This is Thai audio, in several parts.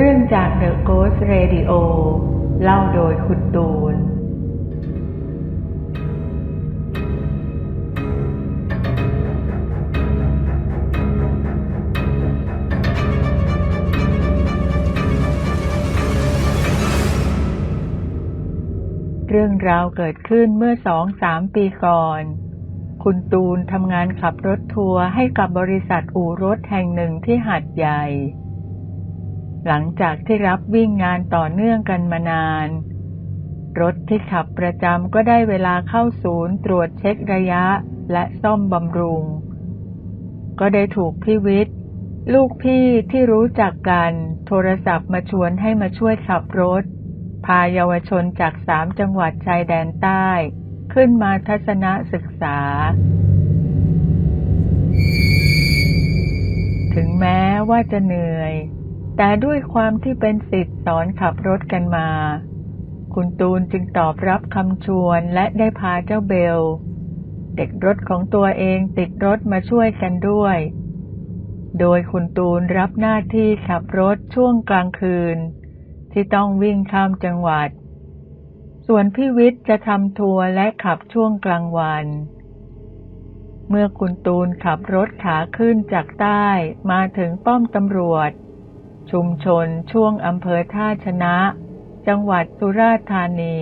เรื่องจาก The Ghost Radio เล่าโดยคุณตูน เรื่องราวเกิดขึ้นเมื่อสองสามปีก่อน คุณตูนทำงานขับรถทัวร์ให้กับบริษัทอู่รถแห่งหนึ่งที่หัดใหญ่ หลังจากที่รับวิ่งงานต่อเนื่องกันมานาน รถที่ขับประจำก็ได้เวลาเข้าศูนย์ตรวจเช็คระยะและซ่อมบำรุง ก็ได้ถูกพี่วิทย์ ลูกพี่ที่รู้จักกัน โทรศัพท์มาชวนให้มาช่วยขับรถ พาเยาวชนจากสามจังหวัดชายแดนใต้ ขึ้นมาทัศนศึกษาถึงแม้ว่าจะเหนื่อย แต่ด้วยความที่เป็นสิทธิ์สอนขับรถกันมา คุณตูนจึงตอบรับคำชวนและได้พาเจ้าเบล เด็กรถของตัวเองติดรถมาช่วยกันด้วย โดยคุณตูนรับหน้าที่ขับรถช่วงกลางคืน ที่ต้องวิ่งข้ามจังหวัด ส่วนพี่วิทย์จะทำทัวร์และขับช่วงกลางวันเมื่อคุณตูนขับรถขาขึ้นจากใต้มาถึงป้อมตำรวจ ชุมชนช่วงอำเภอท่าชนะ จังหวัดสุราษฎร์ธานี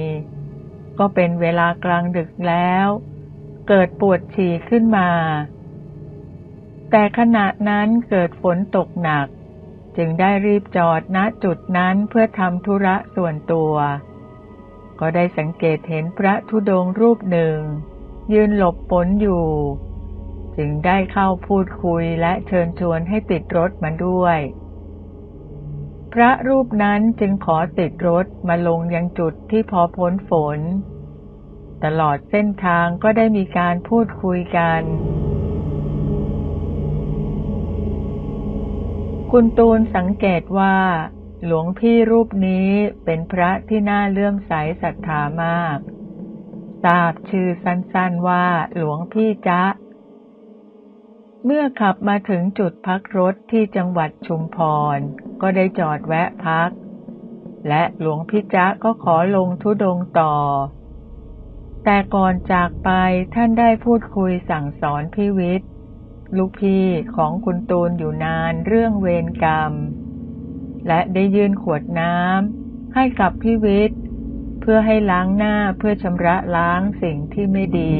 ก็เป็นเวลากลางดึกแล้ว เกิดปวดฉี่ขึ้นมา แต่ขณะนั้นเกิดฝนตกหนัก จึงได้รีบจอดณจุดนั้นเพื่อทำธุระส่วนตัว ก็ได้สังเกตเห็นพระธุดงค์รูปหนึ่ง ยืนหลบฝนอยู่ จึงได้เข้าพูดคุยและเชิญชวนให้ติดรถมาด้วย พระรูปนั้นจึงขอติดรถมาลงยังจุดที่พอพ้นฝน ตลอดเส้นทางก็ได้มีการพูดคุยกัน คุณตูนสังเกตว่า หลวงพี่รูปนี้เป็นพระที่น่าเลื่อมใสศรัทธามาก ทราบชื่อสั้นๆว่าหลวงพี่จ๊ะ เมื่อขับมาถึงจุดพักรถที่จังหวัดชุมพร ก็ได้จอดแวะพัก และหลวงพี่จ๊ะก็ขอลงทุดงต่อ แต่ก่อนจากไปท่านได้พูดคุยสั่งสอนพี่วิทย์ลูกพี่ของคุณตูนอยู่นานเรื่องเวรกรรม และได้ยื่นขวดน้ำให้กับพี่วิทย์เพื่อให้ล้างหน้าเพื่อชำระล้างสิ่งที่ไม่ดี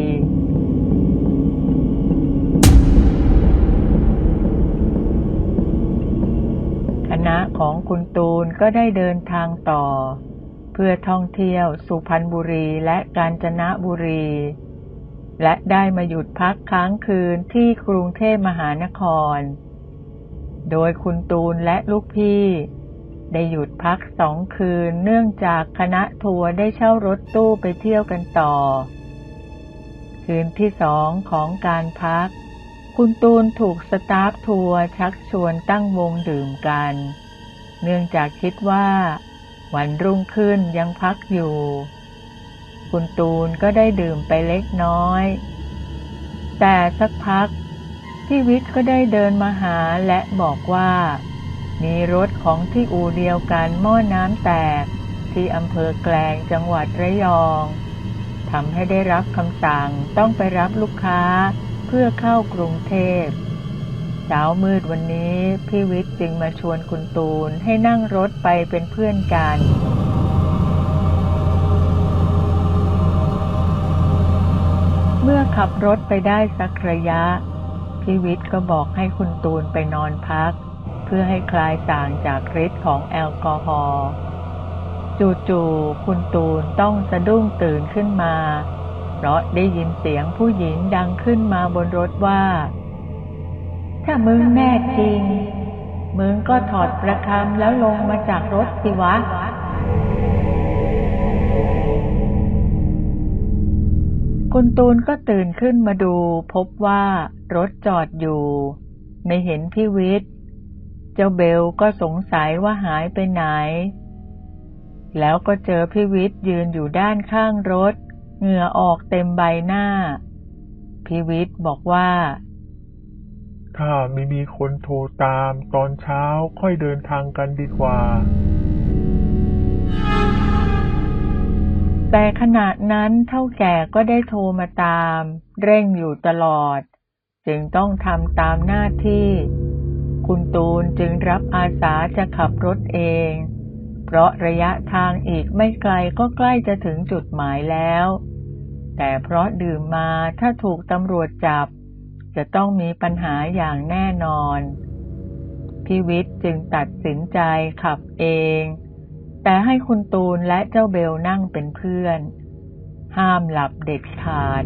ของคุณตูนก็ได้เดินทางต่อ เพื่อท่องเที่ยวสุพรรณบุรีและกาญจนบุรี และได้มาหยุดพักค้างคืนที่กรุงเทพมหานคร โดยคุณตูนและลูกพี่ ได้หยุดพักสองคืนเนื่องจากคณะทัวร์ได้เช่ารถตู้ไปเที่ยวกันต่อ คืนที่สองของการพักคุณตูนถูกสตาฟทัวร์ชักชวนตั้งวงดื่มกัน เนื่องจากคิดว่า วันรุ่งขึ้นยังพักอยู่ คุณตูนก็ได้ดื่มไปเล็กน้อย แต่สักพักพี่วิทย์ก็ได้เดินมาหาและบอกว่า มีรถของที่อู่เดียวกันหม้อน้ำแตกที่อำเภอแกลงจังหวัดระยองทำให้ได้รับคำสั่งต้องไปรับลูกค้าเพื่อเข้ากรุงเทพ เช้ามืดวันนี้พี่วิทย์จึงมาชวนคุณตูนให้นั่งรถไปเป็นเพื่อนกัน เมื่อขับรถไปได้สักระยะ พี่วิทย์ก็บอกให้คุณตูนไปนอนพัก เพื่อให้คลายส่างจากฤทธิ์ของแอลกอฮอล์จู่ๆคุณตูนต้องสะดุ้งตื่นขึ้นมา เพราะได้ยินเสียงผู้หญิงดังขึ้นมาบนรถว่า ถ้ามึงแน่จริง มึงก็ถอดประคำแล้วลงมาจากรถสิวะ คุณตูนก็ตื่นขึ้นมาดูพบว่ารถจอดอยู่ ไม่เห็นพี่วิทย์ เจ้าเบลก็สงสัยว่าหายไปไหน แล้วก็เจอพี่วิทย์ยืนอยู่ด้านข้างรถ เหงื่อออกเต็มใบหน้า พี่วิทย์บอกว่า ถ้าไม่มีคนโทรตามตอนเช้าค่อยเดินทางกันดีกว่า แต่ขณะนั้นเท่าแก่ก็ได้โทรมาตาม เร่งอยู่ตลอด จึงต้องทำตามหน้าที่ คุณตูนจึงรับอาสาจะขับรถเอง เพราะระยะทางอีกไม่ไกลก็ใกล้จะถึงจุดหมายแล้ว แต่เพราะดื่มมาถ้าถูกตำรวจจับ จะต้องมีปัญหาอย่างแน่นอนพี่วิทย์จึงตัดสินใจขับเอง แต่ให้คุณตูนและเจ้าเบลนั่งเป็นเพื่อน ห้ามหลับเด็ดขาด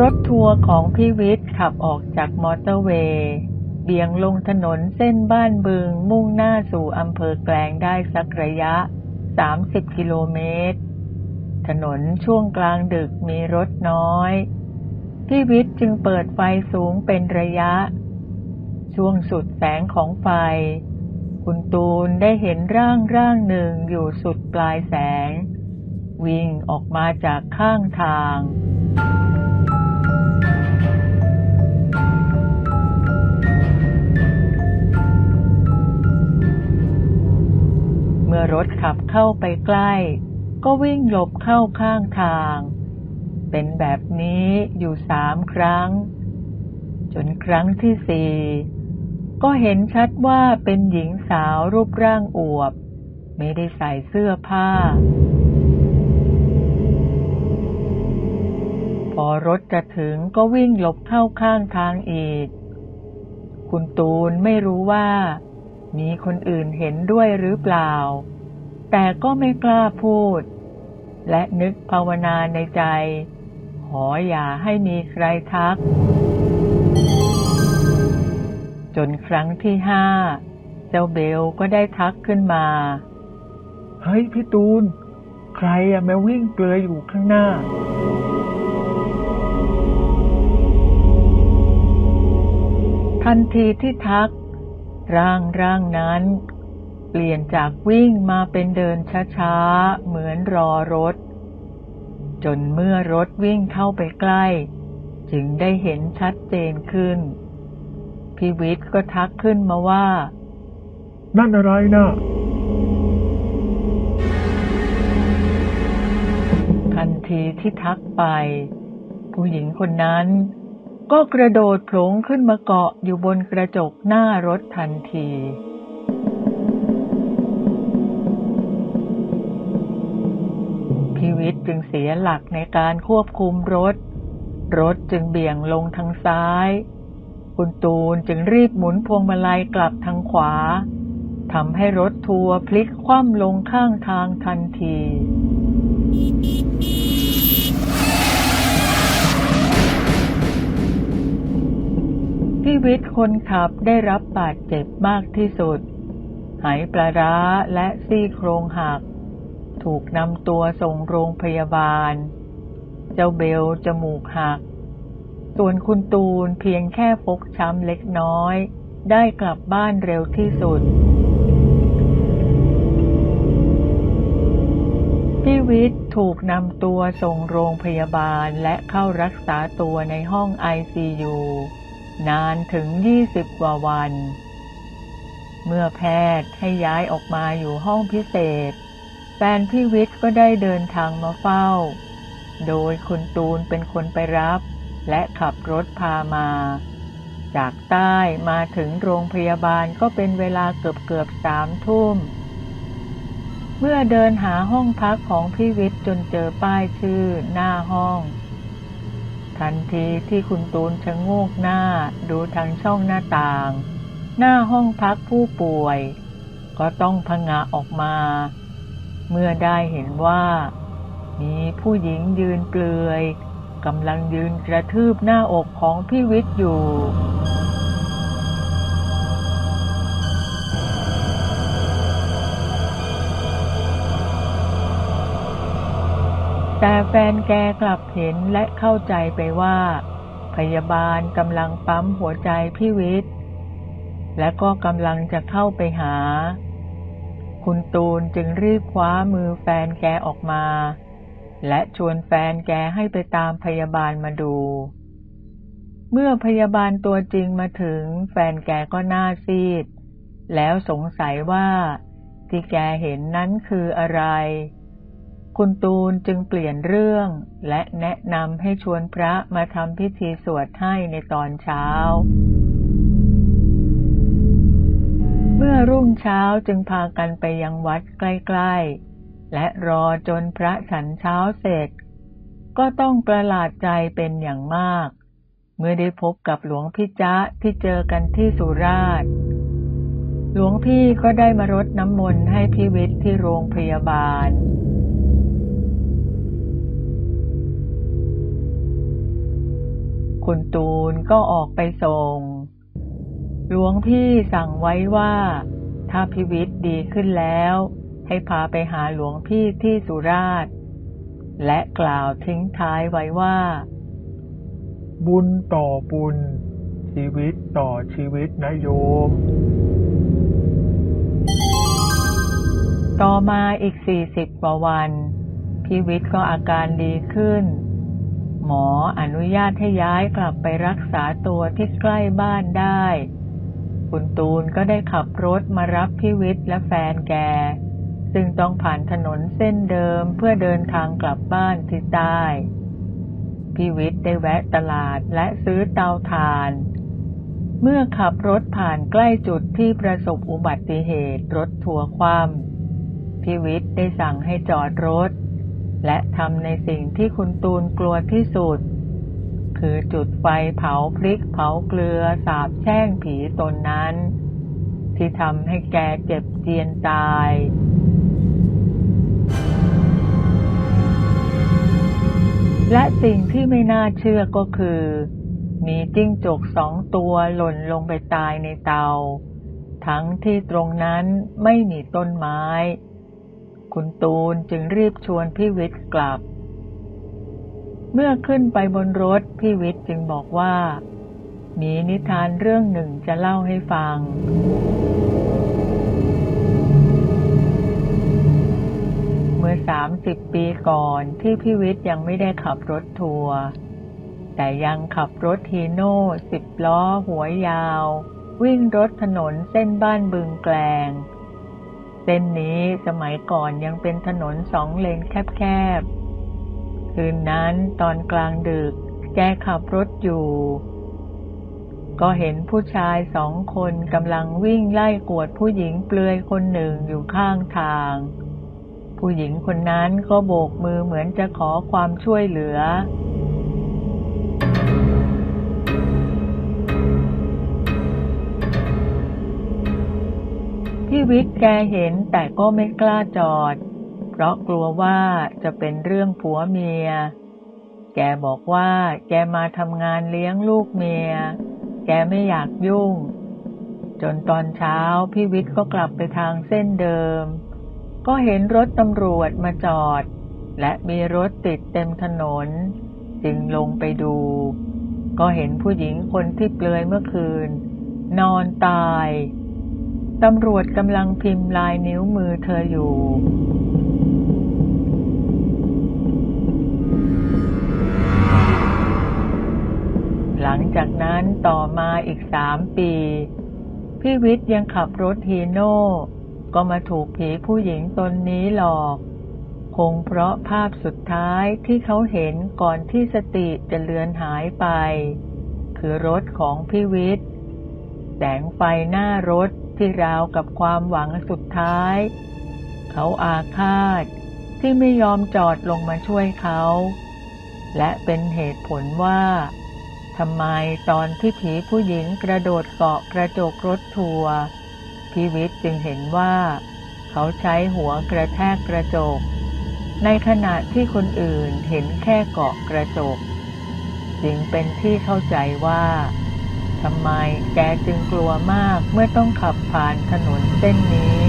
รถทัวร์ของพี่วิทย์ขับออกจากมอเตอร์เวย์ เบี่ยงลงถนนเส้นบ้านบึงมุ่งหน้าสู่อำเภอแกลงได้สักระยะ 30 กิโลเมตร ถนนช่วงกลางดึกมีรถน้อย พี่วิทย์จึงเปิดไฟสูงเป็นระยะ ช่วงสุดแสงของไฟ คุณตูนได้เห็นร่างร่างหนึ่งอยู่สุดปลายแสง วิ่งออกมาจากข้างทาง เมื่อรถขับเข้าไปใกล้ ก็วิ่งหลบเข้าข้างทาง เป็นแบบนี้อยู่สามครั้ง จนครั้งที่สี่ก็เห็นชัดว่าเป็นหญิงสาวรูปร่างอวบ ไม่ได้ใส่เสื้อผ้า พอรถจะถึงก็วิ่งหลบเข้าข้างทางอีก คุณตูนไม่รู้ว่า มีคนอื่นเห็นด้วยหรือเปล่า แต่ก็ไม่กล้าพูด และนึกภาวนาในใจ ขออย่าให้มีใครทัก จนครั้งที่ห้า เจ้าเบลก็ได้ทักขึ้นมา เฮ้ยพี่ตูน ใครอะมาวิ่งเกลืออยู่ข้างหน้าทันทีที่ทัก ร่างร่างนั้น เปลี่ยนจากวิ่งมาเป็นเดินช้าๆ เหมือนรอรถ จนเมื่อรถวิ่งเข้าไปใกล้ จึงได้เห็นชัดเจนขึ้นพี่วิทย์ก็ทักขึ้นมาว่า นั่นอะไรนะทันทีที่ทักไป ผู้หญิงคนนั้น ก็กระโดดโผลงขึ้นมาเกาะอยู่บนกระจกหน้ารถทันทีพีวิทย์จึงเสียหลักในการควบคุมรถ รถจึงเบี่ยงลงทางซ้าย คุณตูนจึงรีบหมุนพวงมาลัยกลับทางขวาทำให้รถทัวร์พลิกคว่ำลงข้างทางทันที พี่วิทย์คนขับได้รับบาดเจ็บมากที่สุด หายปลาร้าและซี่โครงหัก ถูกนำตัวส่งโรงพยาบาล เจ้าเบลจมูกหัก ส่วนคุณตูนเพียงแค่ฟกช้ำเล็กน้อย ได้กลับบ้านเร็วที่สุด พี่วิทย์ถูกนำตัวส่งโรงพยาบาลและเข้ารักษาตัวในห้อง ICU นานถึง20กว่าวัน เมื่อแพทย์ให้ย้ายออกมาอยู่ห้องพิเศษ แฟนพี่วิทย์ก็ได้เดินทางมาเฝ้า โดยคุณตูนเป็นคนไปรับ และขับรถพามา จากใต้มาถึงโรงพยาบาลก็เป็นเวลาเกือบเกือบสามทุ่ม เมื่อเดินหาห้องพักของพี่วิทย์จนเจอป้ายชื่อหน้าห้อง ทันทีที่คุณตูนชะโงกหน้าดูทางช่องหน้าต่าง หน้าห้องพักผู้ป่วย ก็ต้องพงะออกมา เมื่อได้เห็นว่า มีผู้หญิงยืนเปลือยกำลังยืนกระทืบหน้าอกของพี่วิทย์อยู่ แต่แฟนแกกลับเห็นและเข้าใจไปว่า พยาบาลกำลังปั๊มหัวใจพี่วิทย์และก็กำลังจะเข้าไปหา คุณตูนจึงรีบคว้ามือแฟนแกออกมา และชวนแฟนแกให้ไปตามพยาบาลมาดู เมื่อพยาบาลตัวจริงมาถึง แฟนแกก็หน้าซีด แล้วสงสัยว่าที่แกเห็นนั้นคืออะไร คุณตูนจึงเปลี่ยนเรื่อง และแนะนำให้ชวนพระมาทำพิธีสวดให้ในตอนเช้า เมื่อรุ่งเช้าจึงพากันไปยังวัดใกล้ ๆ และรอจนพระฉันเช้าเสร็จ ก็ต้องประหลาดใจเป็นอย่างมาก เมื่อได้พบกับหลวงพี่จ๊ะที่เจอกันที่สุราษฎร์หลวงพี่ก็ได้มารดน้ำมนต์ให้พี่วิทย์ที่โรงพยาบาล คุณตูนก็ออกไปส่ง หลวงพี่สั่งไว้ว่า ถ้าพิวิทย์ดีขึ้นแล้ว ให้พาไปหาหลวงพี่ที่สุราษฎร์และกล่าวทิ้งท้ายไว้ว่า บุญต่อบุญ ชีวิตต่อชีวิตนะโยม ต่อมาอีกสี่สิบกว่าวันพิวิทย์ก็อาการดีขึ้น หมออนุญาตให้ย้ายกลับไปรักษาตัวที่ใกล้บ้านได้ คุณตูนก็ได้ขับรถมารับพิวิทย์และแฟนแก ซึ่งต้องผ่านถนนเส้นเดิมเพื่อเดินทางกลับบ้านที่ใต้พิวิทย์ได้แวะตลาดและซื้อเตาถ่าน เมื่อขับรถผ่านใกล้จุดที่ประสบอุบัติเหตุรถทัวร์คว่ำพิวิทย์ได้สั่งให้จอดรถ และทำในสิ่งที่คุณตูนกลัวที่สุด คือจุดไฟเผาพริกเผาเกลือสาบแช่งผีตนนั้น ที่ทำให้แกเจ็บเจียนตายและสิ่งที่ไม่น่าเชื่อก็คือ มีจิ้งจกสองตัวหล่นลงไปตายในเตา ทั้งที่ตรงนั้นไม่มีต้นไม้ คุณตูนจึงรีบชวนพี่วิทย์กลับ เมื่อขึ้นไปบนรถพี่วิทย์จึงบอกว่า มีนิทานเรื่องหนึ่งจะเล่าให้ฟัง เมื่อสามสิบปีก่อนที่พี่วิทย์ยังไม่ได้ขับรถทัวร์แต่ยังขับรถฮีโน่สิบล้อหัวยาว วิ่งรถถนนเส้นบ้านบึงแกลง ส้นนี้สมัยก่อนยังเป็นถนนสองเลนแคบๆ คืนนั้นตอนกลางดึกแกขับรถอยู่ ก็เห็นผู้ชายสองคนกำลังวิ่งไล่กวดผู้หญิงเปลือยคนหนึ่งอยู่ข้างทาง ผู้หญิงคนนั้นก็โบกมือเหมือนจะขอความช่วยเหลือ พี่วิทย์แกเห็นแต่ก็ไม่กล้าจอด เพราะกลัวว่าจะเป็นเรื่องผัวเมีย แกบอกว่าแกมาทำงานเลี้ยงลูกเมีย แกไม่อยากยุ่ง จนตอนเช้าพี่วิทย์ก็กลับไปทางเส้นเดิม ก็เห็นรถตำรวจมาจอด และมีรถติดเต็มถนน จึงลงไปดู ก็เห็นผู้หญิงคนที่เปลือยเมื่อคืน นอนตาย ตำรวจกำลังพิมพ์ลายนิ้วมือเธออยู่หลังจากนั้นต่อมาอีกสามปี พี่วิทย์ยังขับรถฮีโน่ ก็มาถูกผีผู้หญิงตนนี้หลอก คงเพราะภาพสุดท้ายที่เขาเห็นก่อนที่สติจะเลือนหายไป คือรถของพี่วิทย์ แสงไฟหน้ารถ ที่ราวกับความหวังสุดท้าย เขาอาฆาตที่ไม่ยอมจอดลงมาช่วยเขา และเป็นเหตุผลว่าทำไมตอนที่ผีผู้หญิงกระโดดเกาะกระจกรถทัวร์พีวิทจึงเห็นว่า เขาใช้หัวกระแทกกระจก ในขณะที่คนอื่นเห็นแค่เกาะกระจก จึงเป็นที่เข้าใจว่า ทำไมแกจึงกลัวมากเมื่อต้องขับผ่านถนนเส้นนี้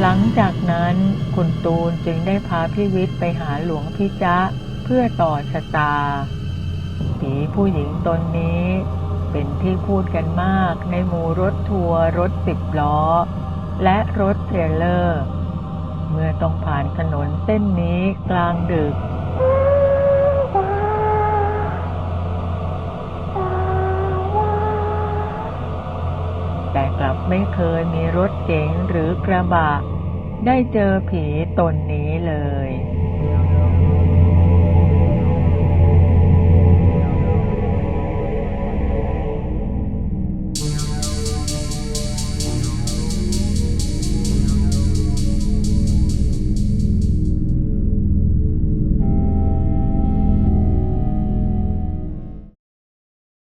หลังจากนั้นคุณตูนจึงได้พาพี่วิทย์ไปหาหลวงพี่จ๊ะเพื่อต่อชะตา ผีผู้หญิงตนนี้เป็นที่พูดกันมากในหมู่รถทัวร์รถสิบล้อ และรถเทรลเลอร์ เมื่อต้องผ่านถนนเส้นนี้กลางดึก แต่กลับไม่เคยมีรถเก๋งหรือกระบะ ได้เจอผีตนนี้เลย